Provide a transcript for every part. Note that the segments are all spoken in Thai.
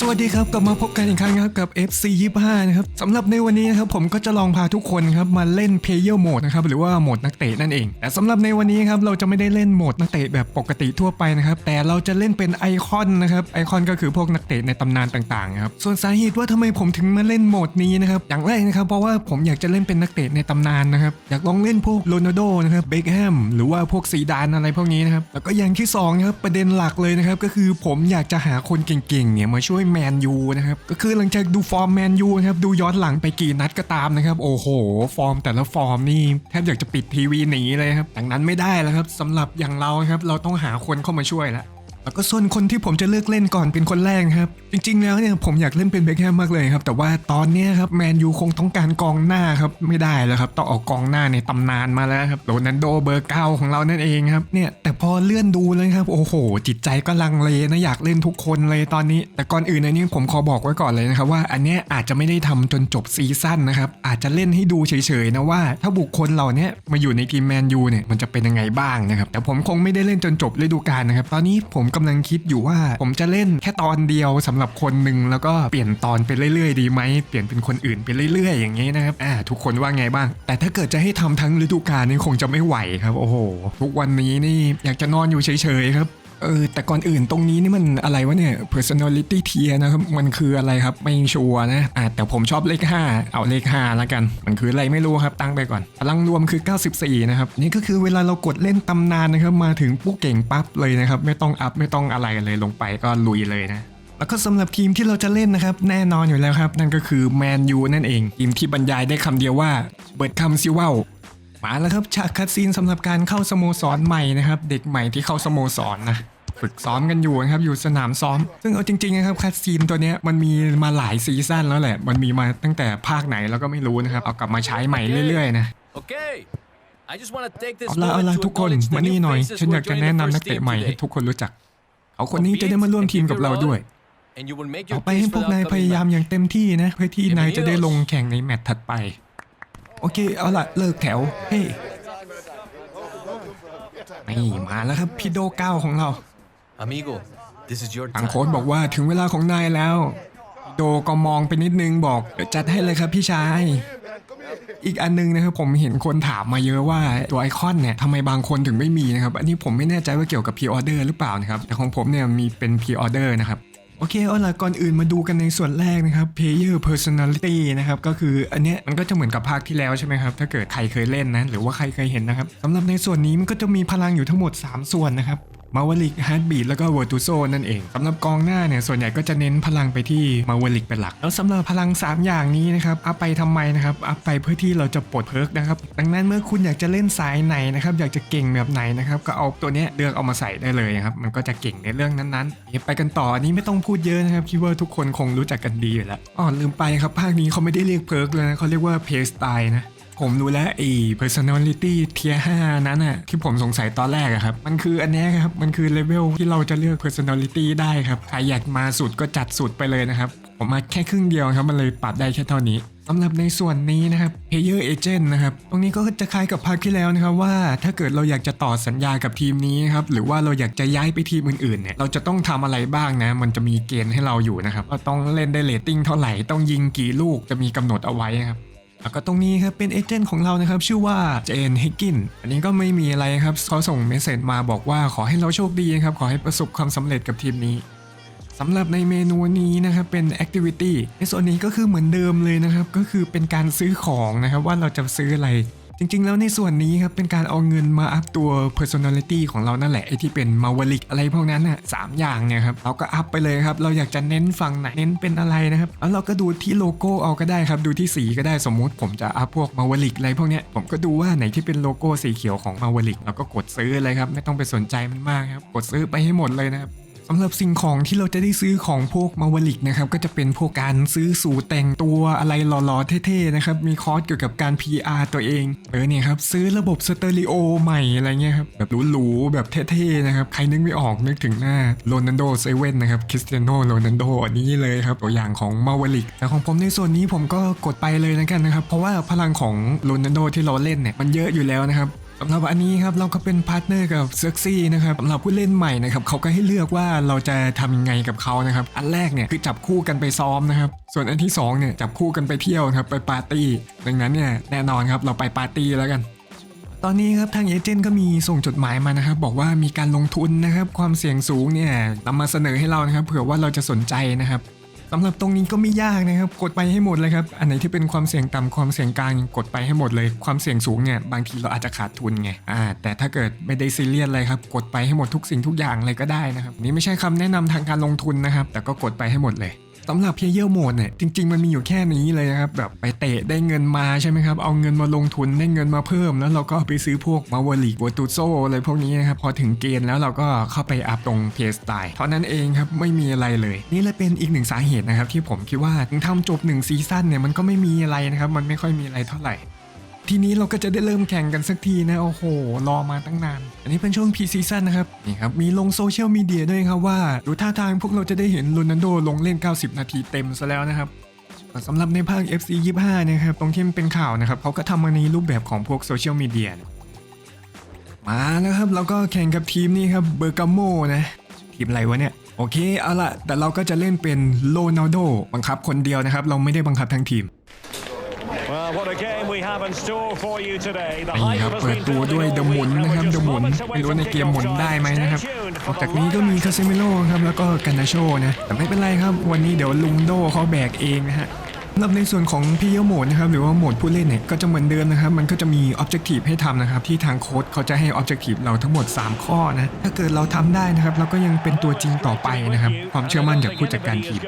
สวัสดีครับกลับมาพบกันอีกครั้งนะครับกับ FC 25นะครับสำหรับในวันนี้นะครับผมก็จะลองพาทุกคนครับมาเล่น Player Mode นะครับหรือว่าโหมดนักเตะนั่นเอง แต่สำหรับในวันนี้ครับเราจะไม่ได้เล่นโหมดนักเตะแบบปกติทั่วไปนะครับแต่เราจะเล่นเป็นไอคอนนะครับไอคอนก็คือพวกนักเตะในตำนานต่างๆครับส่วนสาเหตุว่าทำไมผมถึงมาเล่นโหมดนี้นะครับอย่างแรกนะครับเพราะว่าผมอยากจะเล่นเป็นนักเตะในตำนานนะครับอยากลองเล่นพวกโรนัลโดนะครับเบคแฮมหรือว่าพวกซีดานอะไรพวกนี้นะครับแล้วก็อย่างที่สองนะครับประเด็นหลักเลยนะครับก็คือผมอยากจะหาคนเก่งๆเนี่ยมาช่วยแมนยูนะครับ ก็คือหลังจากดูฟอร์มแมนยูนะครับดูย้อนหลังไปกี่นัดก็ตามนะครับ โอ้โห ฟอร์มแต่ละฟอร์มนี่แทบอยากจะปิดทีวีหนีเลยครับดังนั้นไม่ได้แล้วครับสำหรับอย่างเราครับเราต้องหาคนเข้ามาช่วยแล้ว แล้วก็ส่วนคนที่ผมจะเลือกเล่นก่อนเป็นคนแรกครับ จริง ๆ แล้วเนี่ยผมอยากเล่นเป็นเบคแฮมมากเลยครับ แต่ว่าตอนนี้ครับแมนยูคงต้องการกองหน้าครับไม่ได้แล้วครับต้องเอากองหน้าในตำนานมาแล้วครับโรนัลโดเบอร์เก้าของเรานั่นเองครับเนี่ยแต่พอเลื่อนดูเลยครับ โอ้โห จิตใจก็ลังเลนะอยากเล่นทุกคนเลยตอนนี้ แต่ก่อนอื่นอันนี้ผมขอบอกไว้ก่อนเลยนะครับว่าอันเนี้ยอาจจะไม่ได้ทำจนจบซีซั่นนะครับอาจจะเล่นให้ดูเฉยๆนะว่า ถ้าบุคคลเหล่านี้มาอยู่ในทีมแมนยูเนี่ยมันจะเป็นยังไงบ้างนะครับแต่ผมคงไม่ได้เล่นจนจบฤดูกาลนะครับตอนนี้ผมกำลังคิดอยู่ว่าผมจะเล่นแค่ตอนเดียวสำหรับคนหนึ่งแล้วก็เปลี่ยนตอนไปเรื่อยๆ ดีไหมเปลี่ยนเป็นคนอื่นไปเรื่อย ๆ อย่างนี้นะครับอ่าทุกคนว่าไงบ้าง แต่ถ้าเกิดจะให้ทำทั้งฤดูกาลนี่คงจะไม่ไหวครับ โอ้โหทุกวันนี้นี่อยากจะนอนอยู่เฉยๆครับ เออแต่ก่อนอื่นตรงนี้นี่มันอะไรวะเนี่ย personality tier นะครับ มันคืออะไรครับ ไม่ชัวร์นะอ่าแต่ผมชอบเลข 5 เอาเลข5แล้วกัน มันคืออะไรไม่รู้ครับตั้งไปก่อนพลังรวมคือ 94 นะครับ นี่ก็คือเวลาเรากดเล่นตำนานนะครับ มาถึงปุ๊บเก่งปั๊บเลยนะครับ ไม่ต้องอัพไม่ต้องอะไรเลยลงไปก็ลุยเลยนะแล้วก็สำหรับทีมที่เราจะเล่นนะครับ แน่นอนอยู่แล้วครับ นั่นก็คือแมนยูนั่นเอง ทีมที่บรรยายได้คำเดียวว่า เบิดคำซิว่า มาแล้วครับฉากคัดซีนสำหรับการเข้าสโมสรใหม่นะครับเด็กใหม่ที่เข้าสโมสรนะฝึกซ้อมกันอยู่นะครับอยู่สนามซ้อม ซึ่งเอาจริงๆนะครับคัดซีนตัวเนี้ยมันมีมาหลายซีซั่นแล้วแหละ มันมีมาตั้งแต่ภาคไหนแล้วก็ไม่รู้นะครับเอากลับมาใช้ใหม่เรื่อยๆนะ Okay. I just want to take this เอาละเอา moment ละ to ทุกคน acknowledge มา the นี่ new หน่อย faces ฉัน who อ are ยากจะ joining แนะ the นำนัก first เตะ team ใหม่ให้ today. ทุกคนรู้จัก เขาคนนี้จะได้มาร่วมทีมกับเราด้วย And you will make ต่อ your ไปให้ case พว for ก the นายพ upcoming ยายาม match. อย่างเต็มที่นะ เพื่อที่นายจะได้ลงแข่งในแมตช์ถัดไป โอเค เอาละเลิกแถว เฮ้ยนี่มาแล้วครับพี่โดเก้าของเรา Amigo, this is your ทาง time. โค้ชบอกว่าถึงเวลาของนายแล้วพี่โดก็มองไปนิดนึงบอกเดี๋ยวจัดให้เลยครับพี่ชาย อีกอันนึงนะครับผมเห็นคนถามมาเยอะว่าตัวไอคอนเนี่ยทำไมบางคนถึงไม่มีนะครับ อันนี้ผมไม่แน่ใจว่าเกี่ยวกับพ r ออเดอร์หรือเปล่านะครับ แต่ของผมเนี่ยมีเป็นพ r ออเดอร์นะครับ โอเคเอาล่ะก่อนอื่นมาดูกันในส่วนแรกนะครับ Player Personality นะครับก็คืออันเนี้ยมันก็จะเหมือนกับภาคที่แล้วใช่ไหมครับถ้าเกิดใครเคยเล่นนะหรือว่าใครเคยเห็นนะครับสำหรับในส่วนนี้มันก็จะมีพลังอยู่ทั้งหมด 3 ส่วนนะครับ มาวลิกฮาร์ดบีดแล้วก็เวอร์ตูโซนั่นเองสำหรับกองหน้าเนี่ยส่วนใหญ่ก็จะเน้นพลังไปที่มาวลิกเป็นหลัก แล้วสำหรับพลัง 3 อย่างนี้นะครับอัพไปทำไมนะครับอัพไปเพื่อที่เราจะปลดเพิร์กนะครับดังนั้นเมื่อคุณอยากจะเล่นสายไหนนะครับอยากจะเก่งแบบไหนนะครับก็เอาตัวเนี้ยเลือกเอามาใส่ได้เลยนะครับมันก็จะเก่งในเรื่องนั้นๆไปกันต่ออันนี้ไม่ต้องพูดเยอะนะครับคิดว่าทุกคนคงรู้จักกันดีอยู่แล้วอ๋อลืมไปครับภาคนี้เขาไม่ได้เรียกเพิร์กเลยนะเขาเรียกว่าเพสไตล์นะ ผมรู้แล้วไอ้ personality tier 5นั้นน่ะที่ผมสงสัยตอนแรกอะครับ มันคืออันนี้ครับ มันคือเลเวลที่เราจะเลือก personality ได้ครับใครอยากมาสุดก็จัดสุดไปเลยนะครับผมมาแค่ครึ่งเดียวครับ มันเลยปรับได้แค่เท่านี้สำหรับในส่วนนี้นะครับ player agent นะครับ ตรงนี้ก็จะคล้ายกับภาคที่แล้วนะครับว่าถ้าเกิดเราอยากจะต่อสัญญากับทีมนี้ครับ หรือว่าเราอยากจะย้ายไปทีมอื่นๆเนี่ย เราจะต้องทำอะไรบ้างนะ มันจะมีเกณฑ์ให้เราอยู่นะครับว่าต้องเล่นได้เรตติ้งเท่าไหร่ ต้องยิงกี่ลูกจะมีกำหนดเอาไว้ครับ แล้วก็ตรงนี้ครับเป็นเอเจนต์ของเรานะครับชื่อว่าเจนฮิกกินอันนี้ก็ไม่มีอะไรครับเขาส่งเมสเซจมาบอกว่าขอให้เราโชคดีครับขอให้ประสบความสำเร็จกับทีมนี้สำหรับในเมนูนี้นะครับเป็น Activity ในส่วนนี้ก็คือเหมือนเดิมเลยนะครับ ก็คือเป็นการซื้อของนะครับว่าเราจะซื้ออะไร จริงๆ แล้วในส่วนนี้ครับเป็นการเอาเงินมาอัพตัว personality ของเรานั่นแหละไอที่เป็นมาวลิกอะไรพวกนั้นน่ะสามอย่างเนี่ยครับเราก็อัพไปเลยครับเราอยากจะเน้นฝั่งไหนเน้นเป็นอะไรนะครับแล้วเราก็ดูที่โลโก้เอาก็ได้ครับดูที่สีก็ได้สมมุติผมจะอัพพวกมาวลิกอะไรพวกเนี้ยผมก็ดูว่าไหนที่เป็นโลโก้สีเขียวของมาวลิกเราก็กดซื้อเลยครับไม่ต้องไปสนใจมันมากครับกดซื้อไปให้หมดเลยนะครับ สำหรับสิ่งของที่เราจะได้ซื้อของพวกมาวลิกนะครับก็จะเป็นพวกการซื้อสูตรแต่งตัวอะไรหล่อๆเท่ๆนะครับมีคอร์สเกี่ยวกับการ PR ตัวเองเออเนี่ยครับซื้อระบบสเตอริโอใหม่อะไรเงี้ยครับแบบหรูๆแบบเท่ๆนะครับใครนึกไม่ออกนึกถึงหน้าโรนัลโดเซเว่นนะครับคริสเตียโนโรนัลโดอันนี้เลยครับตัวอย่างของมาวลิกแต่ของผมในส่วนนี้ผมก็กดไปเลยนะกันนะครับเพราะว่าพลังของโรนัลโดที่เราเล่นเนี่ยมันเยอะอยู่แล้วนะครับ สำหรับอันนี้ครับเราก็เป็นพาร์ทเนอร์กับเซ็กซี่นะครับสำหรับผู้เล่นใหม่นะครับเขาก็ให้เลือกว่าเราจะทำยังไงกับเขานะครับอันแรกเนี่ยคือจับคู่กันไปซ้อมนะครับส่วนอันที่สองเนี่ยจับคู่กันไปเที่ยวครับไปปาร์ตี้ดังนั้นเนี่ยแน่นอนครับเราไปปาร์ตี้แล้วกันตอนนี้ครับทางเอเจนต์ก็มีส่งจดหมายมานะครับบอกว่ามีการลงทุนนะครับความเสี่ยงสูงเนี่ยนำมาเสนอให้เรานะครับเผื่อว่าเราจะสนใจนะครับ สำหรับตรงนี้ก็ไม่ยากนะครับ กดไปให้หมดเลยครับ อันไหนที่เป็นความเสี่ยงต่ำความเสี่ยงกลางกดไปให้หมดเลย ความเสี่ยงสูงเนี่ยบางทีเราอาจจะขาดทุนไง อ่า แต่ถ้าเกิดไม่ได้ซีเรียสอะไรครับ กดไปให้หมดทุกสิ่งทุกอย่างเลยก็ได้นะครับ นี่ไม่ใช่คำแนะนำทางการลงทุนนะครับ แต่ก็กดไปให้หมดเลย สำหรับเพ l เยอร์โหมดเนี่ยจริง ๆ มันมีอยู่แค่นี้เลยนะครับแบบไปเตะได้เงินมาใช่ไหมครับเอาเงินมาลงทุนได้เงินมาเพิ่ม แล้วเราก็ไปซื้อพวกมาวอลิกวอตูโซอะไรพวกนี้นะครับพอถึงเกณฑ์แล้วเราก็เข้าไปอัพตรงเพสตายเท่านั้นเองครับไม่มีอะไรเลย นี่เลยเป็นอีกหนึ่งสาเหตุนะครับที่ผมคิดว่าถึงทำจบหนึ่งซีซั่นเนี่ยมันก็ไม่มีอะไรนะครับมันไม่ค่อยมีอะไรเท่าไหร่ ทีนี้เราก็จะได้เริ่มแข่งกันสักทีนะโอ้โห รอมาตั้งนาน อันนี้เป็นช่วงพีซีซั่นนะครับนี่ครับมีลงโซเชียลมีเดียด้วยครับว่าดูท่าทางพวกเราจะได้เห็นโรนัลโดลงเล่น 90 นาทีเต็มซะแล้วนะครับสำหรับในภาค FC 25นะครับตรงที่มันเป็นข่าวนะครับเขาก็ทำมาในรูปแบบของพวกโซเชียลมีเดียมาแล้วครับเราก็แข่งกับทีมนี้ครับเบอร์กาโมนะทีมอะไรวะเนี่ยโอเคเอาละแต่เราก็จะเล่นเป็นโรนัลโดบังคับคนเดียวนะครับ เราไม่ได้บังคับทั้งทีม Well, what a game we have in store for you today. The นี่ครับ hype has เปิด been ตัว building ด้วย all เดอะหมุน week, and นะครับ we're เด just อะหมุน moments away ไม่รู้ from ในเกมหมุน kickoff ได้ไหม time. นะครับ Stay tuned น for อก the จากนี้ก็มีคาเซมิโลครับแล้วก็กันนาโชนะแต่ไม่เป็นไรครับ วันนี้เดี๋ยวลุงโดเขาแบกเองนะฮะสำหรับในส่วนของพีเอโหมดนะครับหรือว่าโหมดผู้เล่นเนี่ยก็จะเหมือนเดิมนะครับ มันก็จะมีออบเจกตีฟให้ทำนะครับ ที่ทางโค้ดเขาจะให้ออบเจกตีฟเราทั้งหมด 3 ข้อนะถ้าเกิดเราทำได้นะครับเราก็ยังเป็นตัวจริงต่อไปนะครับ ความเชื่อมั่นจากผู้จัดการทีม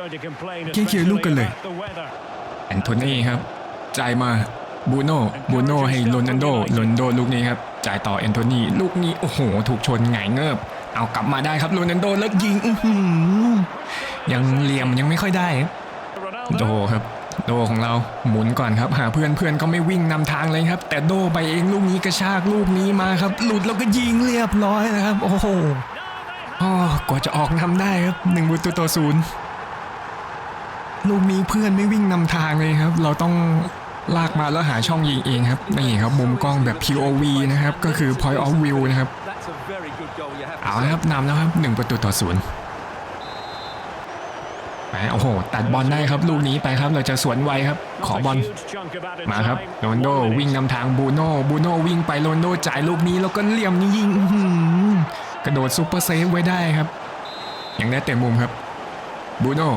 เคียร์ๆลูกกันเลยแอนโทนีครับจ่ายมา บูโน่บูโน่ให้โรนัลโดโรนัลโดลูกนี้ครับ จ่ายต่อแอนโทนีลูกนี้ โอ้โห ถูกชนหงเงิบเอากลับมาได้ครับโรนัลโดแล้วยิงยังเหลี่ยมยังไม่ค่อยได้ โดครับ โดของเราหมุนก่อนครับ หาเพื่อนเพื่อนก็ไม่วิ่งนำทางเลยครับ แต่โดไปเองลูกนี้กระชากลูกนี้มาครับ หลุดแล้วก็ยิงเรียบร้อยนะครับ โอ้โหอ๋อกว่าจะออกนำได้ครับหนึ่งประตูต่อศูนย์ลูกนี้เพื่อนไม่วิ่งนำทางเลยครับ เราต้อง ลากมาแล้วหาช่องยิงเองครับนี่ครับมุมกล้องแบบ POV นะครับก็คือ point of view นะครับเอาละครับนำแล้วครับหนึ่งประตูต่อศูนย์ไปโอ้โห ตัดบอลได้ครับ ลูกนี้ไปครับเราจะสวนไวครับ ขอบอลมาครับโรนโดวิ่งนำทางบูโน่บูโน่วิ่งไปโรนโดจ่ายลูกนี้แล้วก็เหลี่ยมนี้ยิงกระโดดซุปเปอร์เซฟไว้ได้ครับ ยังได้เต็มมุมครับบูโน่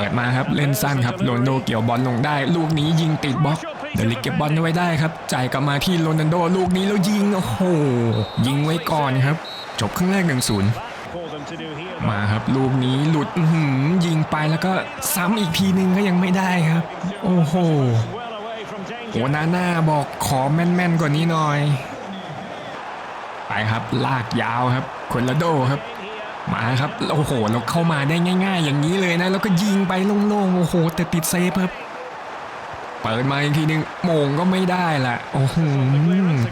ปิดมาครับเล่นสั้นครับโรนโดเกี่ยวบอลลงได้ ลูกนี้ยิงติดบล็อกเดลิกเก็บบอลไว้ได้ครับจ่ายกลับมาที่โรนัลโดลูกนี้แล้วยิงโอ้โหยิงไว้ก่อนครับ จบครึ่งแรก1นศูนย์มาครับลูกนี้หลุดยิงไปแล้วก็ซ้ำอีกทีนึงก็ยังไม่ได้ครับ โอ้โหโอนาน่าบอกขอแม่นๆกว่านี้หน่อย ไปครับลากยาวครับคนละโดครับ มาครับโอ้โหเราเข้ามาได้ง่าย ๆ อย่างนี้เลยนะ แล้วก็ยิงไปโล่งๆโอ้โห แต่ติดเซฟครับเปิดมาอีกทีนึงโมงก็ไม่ได้ละโอ้โห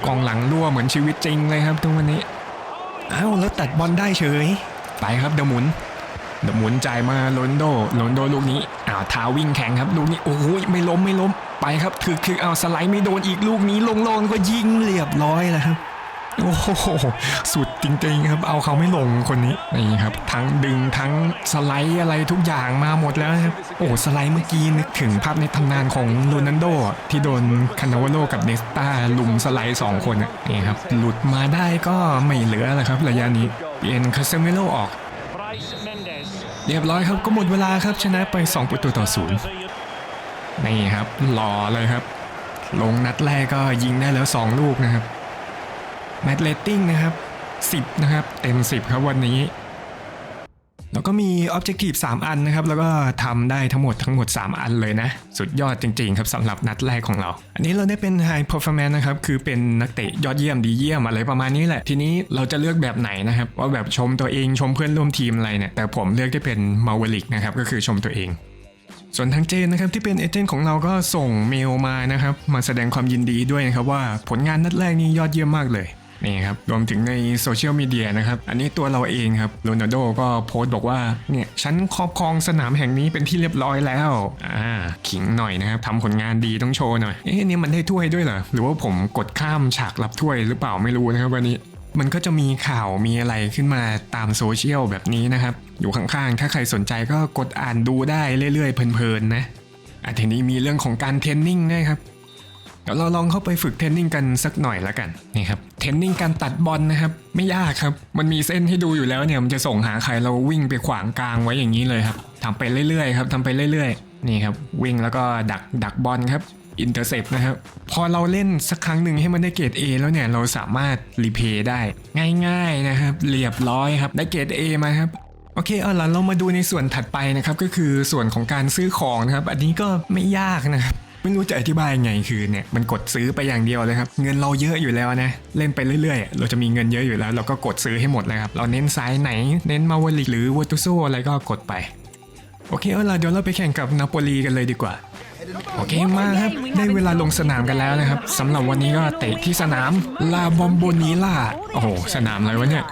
กองหลังรั่วเหมือนชีวิตจริงเลยครับตรงวันนี้อ้าวแล้วตัดบอลได้เฉย ไปครับเดยวหมุนเดยวหมุนจ่ายมาโรนลโดโรนลโดลูกนี้อ้าวเท้าวิ่งแข่งครับลูกนี้โอ้โหไม่ล้มไม่ล้มไปครับคือคือเอาสไลด์ไม่โดนอีกลูกนี้โล่งๆก็ยิงเรียบร้อยแล้วครับ โอ้โหสุดจริงๆครับ เอาเขาไม่ลงคนนี้นี่ครับ ทั้งดึงทั้งสไลด์อะไรทุกอย่างมาหมดแล้วนะครับโอ้สไลด์เมื่อกี้นึกถึงภาพในตำนานของโรนัลโด ที่โดนคานาวโลกับเนสตาลุมสไลด์สองคนนี่ครับ หลุดมาได้ก็ไม่เหลือแล้วครับระยะนี้เปลี่ยนคาเซเมโลออก เรียบร้อยครับก็หมดเวลาครับชนะไป 2 ประตูต่อศูนย์นี่ครับหล่อเลยครับ ลงนัดแรกก็ยิงได้แล้ว 2 ลูกนะครับ แมตเลตติ้งนะครับ 10 นะครับ เต็ม 10 ครับวันนี้ แล้วก็มี Objective 3 อันนะครับ แล้วก็ทำได้ทั้งหมดทั้งหมด 3 อันเลยนะ สุดยอดจริง ๆ ครับสำหรับนัดแรกของเรา อันนี้เราได้เป็น High Performance นะครับ คือเป็นนักเตะยอดเยี่ยมดีเยี่ยมอะไรประมาณนี้แหละ ทีนี้เราจะเลือกแบบไหนนะครับ ว่าแบบชมตัวเองชมเพื่อนร่วมทีมอะไรเนี่ยแต่ผมเลือกที่เป็น m a v e r i c k นะครับก็คือชมตัวเองส่วนทางเจนนะครับที่เป็นเอเจนต์ของเราก็ส่งเมลมานะครับ มาแสดงความยินดีด้วยนะครับว่าผลงานนัดแรกนี้ยอดเยี่ยมมากเลย นี่ครับรวมถึงในโซเชียลมีเดียนะครับอันนี้ตัวเราเองครับโรนัลโดก็โพสต์บอกว่าเนี่ยฉันครอบครองสนามแห่งนี้เป็นที่เรียบร้อยแล้วอ่าขิงหน่อยนะครับทำผลงานดีต้องโชว์หน่อยเอ๊ะนี่มันได้ถ้วยด้วยเหรอหรือว่าผมกดข้ามฉากรับถ้วยหรือเปล่าไม่รู้นะครับวันนี้มันก็จะมีข่าวมีอะไรขึ้นมาตามโซเชียลแบบนี้นะครับ อยู่ข้างๆ ถ้าใครสนใจก็กดอ่านดูได้เรื่อยๆ เพลินๆนะอะทีนี้มีเรื่องของการเทรนนิ่งนะครับ เดี๋ยวเราลองเข้าไปฝึกเทรนนิ่งกันสักหน่อยละกันนี่ครับ นนิ่งการตัดบอลนะครับ ไม่ยากครับ มันมีเส้นให้ดูอยู่แล้วเนี่ยมันจะส่งหาใครเราวิ่งไปขวางกลางไว้อย่างนี้เลยครับทำไปเรื่อยๆครับทำไปเรื่อยๆ นี่ครับ วิ่งแล้วก็ดักดักบอลครับอินเตอร์เซปนะครับ พอเราเล่นสักครั้งหนึ่งให้มันได้เกรด A แล้วเนี่ย เราสามารถรีเพย์ได้ ง่ายๆนะครับ เรียบร้อยครับ ได้เกรด A มาครับ โอเคเอาล่ะเรามาดูในส่วนถัดไปนะครับ ก็คือส่วนของการซื้อของนะครับ อันนี้ก็ไม่ยากนะครับ ไม่รู้จะอธิบายยังไงคือเนี่ยมันกดซื้อไปอย่างเดียวเลยครับเงินเราเยอะอยู่แล้วนะเล่นไปเรื่อยๆ เราจะมีเงินเยอะอยู่แล้ว เราก็กดซื้อให้หมดเลยครับเราเน้นซ้ายไหนเน้นมาวลิกหรือวอตุโซอะไรก็กดไปโอเคเอาล่ะเดี๋ยวเราไปแข่งกับนาโปลีกันเลยดีกว่าโอเคมาครับ ได้เวลาลงสนามกันแล้วนะครับสำหรับวันนี้ก็เตะที่สนามลาบอมโบนีล่าโอ้โหสนามอะไรวะเนี่ย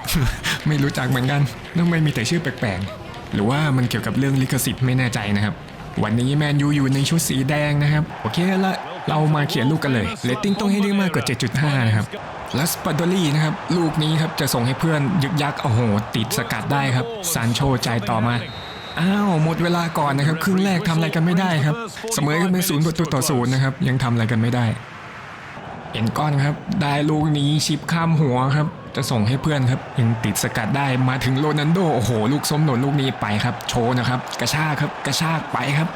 ไม่รู้จักเหมือนกันทำไมมีแต่ชื่อแปลกๆ หรือว่ามันเกี่ยวกับเรื่องลิขสิทธิ์ไม่แน่ใจนะครับ วันนี้แมนยูอยู่ในชุดสีแดงนะครับ โอเคละเรามาเขียนลูกกันเลยเลตติ้งต้องให้ได้มากกว่า 7.5 นะครับลัสปาโดลี่นะครับ ลูกนี้ครับจะส่งให้เพื่อนยึกยักโอ้โห ติดสกัดได้ครับซานโชจ่ายต่อมาอ้าวหมดเวลาก่อนนะครับ ครึ่งแรกทำอะไรกันไม่ได้ครับ เสมอกันเป็นศูนย์ประตูต่อศูนย์นะครับ ยังทำอะไรกันไม่ได้ เอ็นก้อนครับ ได้ลูกนี้ชิปข้ามหัวครับ จะส่งให้เพื่อนครับยังติดสกัดได้มาถึงโรนัลโดโอ้โห ลูกส้มหนนลูกนี้ไปครับ โชว์นะครับ กระชากครับกระชากไปครับ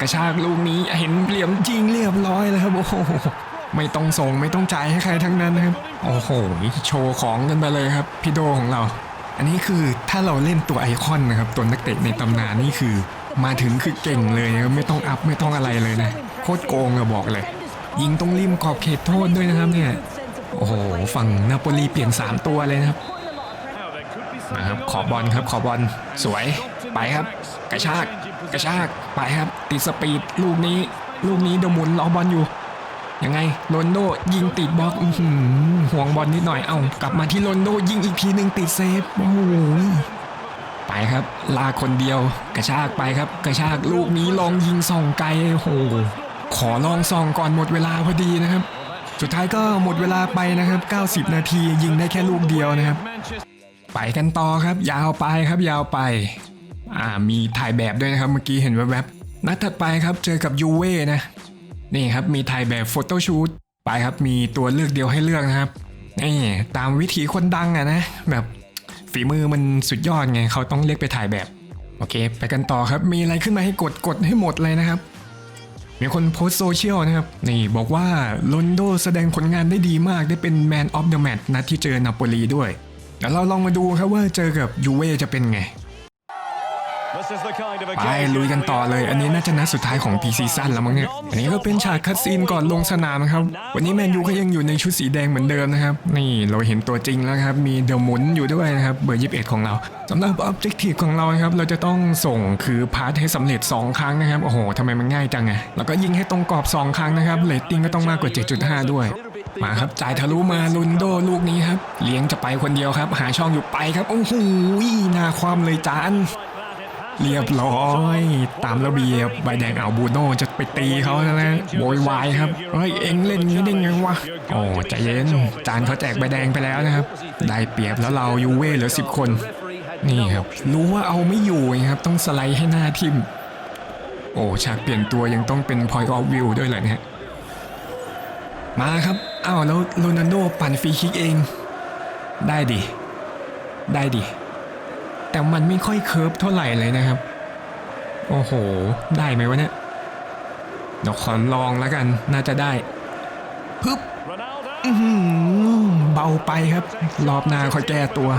กระชากลูกนี้เห็นเหลี่ยมจริงเรียบร้อยแล้วครับโอ้โหไม่ต้องส่งไม่ต้องจ่ายให้ใครทั้งนั้นนะครับ โอ้โหโชว์ของกันไปเลยครับพี่โดของเรา อันนี้คือถ้าเราเล่นตัวไอคอนนะครับตัวนักเตะในตำนานนี่คือ มาถึงคือเก่งเลยไม่ต้องอัพไม่ต้องอะไรเลยนะโคตรโกงอะบอกเลย ยิงตรงริมขอบเขตโทษด้วยนะครับเนี่ยโอ้โหฝั่งนาโปลีเปลี่ยน 3 ตัวเลยนะครับมาครับขอบอลครับขอบอลสวยไปครับ กระชากกระชากไปครับติดสปีดลูกนี้ลูกนี้เดมุนรอบอลอยู่ยังไงโรนโดยิงติดบล็อกห่วงบอลนิดหน่อยเอ้ากลับมาที่โรนโดยิงอีกทีหนึ่งติดเซฟโอ้โหไปครับ ลาคนเดียว กระชากไปครับ กระชากลูกนี้ลองยิงส่องไกลโอ้โห ขอลองส่องก่อนหมดเวลาพอดีนะครับ สุดท้ายก็หมดเวลาไปนะครับ 90 นาทียิงได้แค่ลูกเดียวนะครับ ไปกันต่อครับ ยาวไปครับยาวไป อ่ามีถ่ายแบบด้วยนะครับเมื่อกี้เห็นแวบๆนัดถัดไปครับเจอกับยูเว่นะนี่ครับมีถ่ายแบบโฟโต้ชูตไปครับมีตัวเลือกเดียวให้เลือกนะครับนี่ตามวิถีคนดังอะนะแบบฝีมือมันสุดยอดไงเขาต้องเรียกไปถ่ายแบบ โอเค ไปกันต่อครับมีอะไรขึ้นมาให้กดกดให้หมดเลยนะครับ มีคนโพสต์โซเชียลนะครับ นี่บอกว่าลอนโดแสดงผลงานได้ดีมากได้เป็น Man of the Match นัดที่เจอนาโปลีด้วยเดี๋ยวเราลองมาดูครับว่าเจอกับยูเว่จะเป็นไง ไป occasion ลุยกันต่อเลย อันนี้น่าจะนัดสุดท้ายของปีซีซั่นแล้วมั้งเนี่ย อันนี้ก็เป็นฉากคัดซีนก่อนลงสนามนะครับ วันนี้แมนยูก็ยังอยู่ในชุดสีแดงเหมือนเดิมนะครับ นี่เราเห็นตัวจริงแล้วครับ มีเดอะหมุนอยู่ด้วยนะครับ เบอร์21ของเราสำหรับออบเจกตีฟของเราครับ เราจะต้องส่งคือพาร์ทให้สำเร็จ 2 ครั้งนะครับ โอ้โหทำไมมันง่ายจังอะแล้วก็ยิงให้ตรงกรอบ 2 ครั้งนะครับเรตติ้งก็ต้องมากกว่า 7.5 ด้วยมาครับจ่ายทะลุมาลุนโดลูกนี้ครับ เลี้ยงจะไปคนเดียวครับ หาช่องอยู่ไปครับ โอ้โหหน้าความเลยจาน เรียบร้อย ตามระเบียบใบแดงเอาบูโน่จะไปตีเขาแล้วนะโวยวายครับเฮ้ยเอ็งเล่นงี้ได้ไงวะโอ้ใจเย็นจานเขาแจกใบแดงไปแล้วนะครับ ได้เปรียบแล้วเรายูเว่เหลือสิบคน นี่ครับ รู้ว่าเอาไม่อยู่ครับ ต้องสไลด์ให้หน้าทิมโอ้ฉากเปลี่ยนตัวยังต้องเป็น point of view ด้วยเหรอเนี่ยมาครับอ้าวแล้วโรนัลโดปั่นฟรีคิกเอง ได้ดิได้ดิ แต่มันไม่ค่อยเคิร์ฟเท่าไหร่เลยนะครับ โอ้โห ได้ไหมวะเนี่ยเดี๋ยวขอลองแล้วกัน น่าจะได้ปึ๊บเบาไปครับ รอบหน้าค่อยแก้ตัว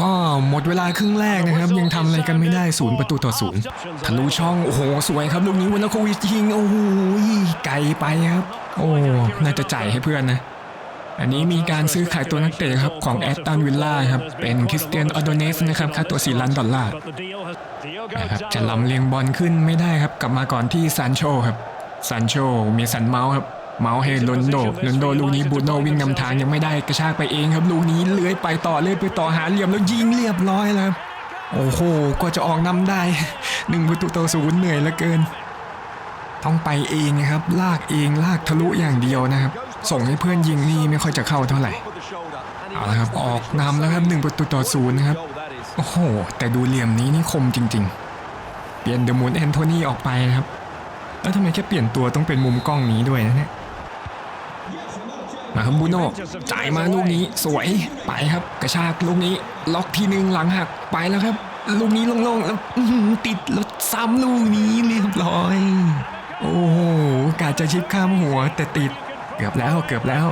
ก็หมดเวลาครึ่งแรกนะครับ ยังทำอะไรกันไม่ได้ศูนย์ประตูต่อศูนย์ทะลุช่อง โอ้โห สวยครับลูกนี้วันละโควิชยิง โอ้โหไกลไปครับ โอ้ น่าจะจ่ายให้เพื่อนนะ อันนี้มีการซื้อขายตัวนักเตะครับของแอตตันวิลล่าครับเป็นคริสเตียนออโดเนสนะครับค่าตัว4ล้านดอลลาร์นะครับจะลำเลียงบอลขึ้นไม่ได้ครับกลับมาก่อนที่ซานโชครับซานโชมีสันเมาส์ครับเมาส์ให้ลอนโดลอนโดลูกนี้บูโนวิ่งนำทางยังไม่ได้กระชากไปเองครับลูกนี้เลื้อยไปต่อเลื้อยไปต่อหาเหลี่ยมแล้วยิงเรียบร้อยแล้วครับโอ้โหกว่าจะออกนำได้หนึ่งประตูต่อศูนย์เหนื่อยเหลือเกิน ต้องไปเองนะครับ ลากเองลากทะลุอย่างเดียวนะครับ ส่งให้เพื่อนยิงนี่ไม่ค่อยจะเข้าเท่าไหร่เอาละครับออกนำแล้วครับหนึ่งประตูต่อศูนย์นะครับโอ้โหแต่ดูเหลี่ยมนี้นี่คมจริง ๆ เปลี่ยนเดอะมูนแอนโทนีออกไปนะครับแล้วทำไมแค่เปลี่ยนตัวต้องเป็นมุมกล้องนี้ด้วยนะเนี่ยมาครับบูโน่จ่ายมาลูกนี้สวยไปครับ กระชากลูกนี้ ล็อกทีหนึ่งหลังหักไปแล้วครับ ลูกนี้โล่งๆแล้วติดแล้วซ้ำลูกนี้เรียบร้อย โอ้โหกาจะชิปข้ามหัวแต่ติด เกือบแล้วเกือบแล้ว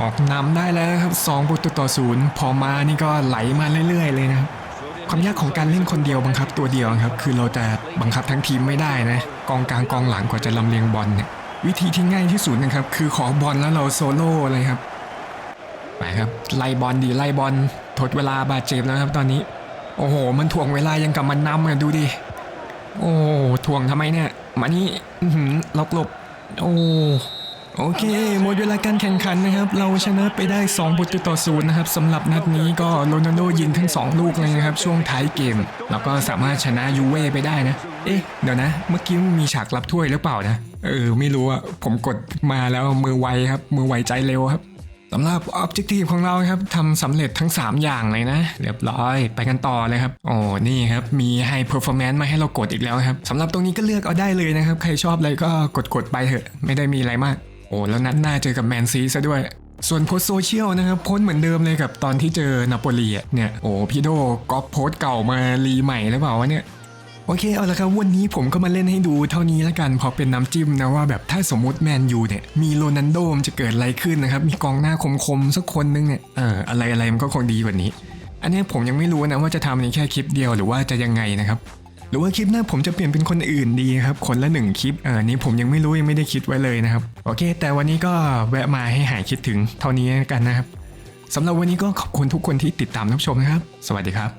ออกนำได้แล้วครับ2ประตูต่อศูนย์พอมานี่ก็ไหลมาเรื่อย ๆ เลยนะครับความยากของการเล่นคนเดียวบังคับตัวเดียวครับ คือเราจะบังคับทั้งทีมไม่ได้นะ กองกลางกองหลังกว่าจะลำเลียงบอลเนี่ยวิธีที่ง่ายที่สุดนะครับ คือขอบอลแล้วเราโซโล่เลยครับไปครับไล่บอลดีไล่บอลทดเวลาบาดเจ็บแล้วครับตอนนี้ โอ้โห มันถ่วงเวลายังกับมันนำอะดูดิโอ้ถ่วงทำไมเนี่ยมานี่หือล็อกหลบโอ้ โอเคหมดเวลาการแข่งขันนะครับ เราชนะไปได้ 2 ประตูต่อศูนย์นะครับสำหรับนัดนี้ก็โรนัลโดยิงทั้ง 2 ลูกเลยนะครับ ช่วงท้ายเกม แล้วก็สามารถชนะยูเว่ไปได้นะ เอ๊ะ เดี๋ยวนะ เมื่อกี้มีฉากรับถ้วยหรือเปล่านะ เออ ไม่รู้อะผมกดมาแล้วมือไวครับ มือไวใจเร็วครับสำหรับ Objective ของเราครับทำสำเร็จทั้ง 3 อย่างเลยนะ เรียบร้อยไปกันต่อเลยครับโอ้นี่ครับมี High Performance มาให้เรากดอีกแล้วครับสำหรับตรงนี้ก็เลือกเอาได้เลยนะครับ ใครชอบอะไรก็กดกดๆไปเถอะ ไม่ได้มีอะไรมาก อ้แล้วนัดหน้าเจอกับแมนซีซะด้วยส่วนโพสโซเชียลนะครับโพสต์เหมือนเดิมเลยกับตอนที่เจอนาโปลีเนี่ยโอ้พี่โดก๊อปโพสเก่ามารีใหม่หรือเปล่าวะเนี่ยโอเคเอาละครับวันนี้ผมก็มาเล่นให้ดูเท่านี้แล้วกันพอเป็นน้ำจิ้มนะว่าแบบถ้าสมมติแมนยูเนี่ยมีโรนันโดมจะเกิดอะไรขึ้นนะครับมีกองหน้าคมๆสักคนนึงเนี่ยเอออะไรอะไรมันก็คงดีกว่านี้ อันนี้ผมยังไม่รู้นะว่าจะทำในแค่คลิปเดียวหรือว่าจะยังไงนะครับ หรือว่าคลิปหน้าผมจะเปลี่ยนเป็นคนอื่นดีครับ คนละหนึ่งคลิปอ่านี้ผมยังไม่รู้ยังไม่ได้คิดไว้เลยนะครับโอเค แต่วันนี้ก็แวะมาให้หายคิดถึงเท่านี้กันนะครับสำหรับวันนี้ก็ขอบคุณทุกคนที่ติดตามรับชมนะครับ สวัสดีครับ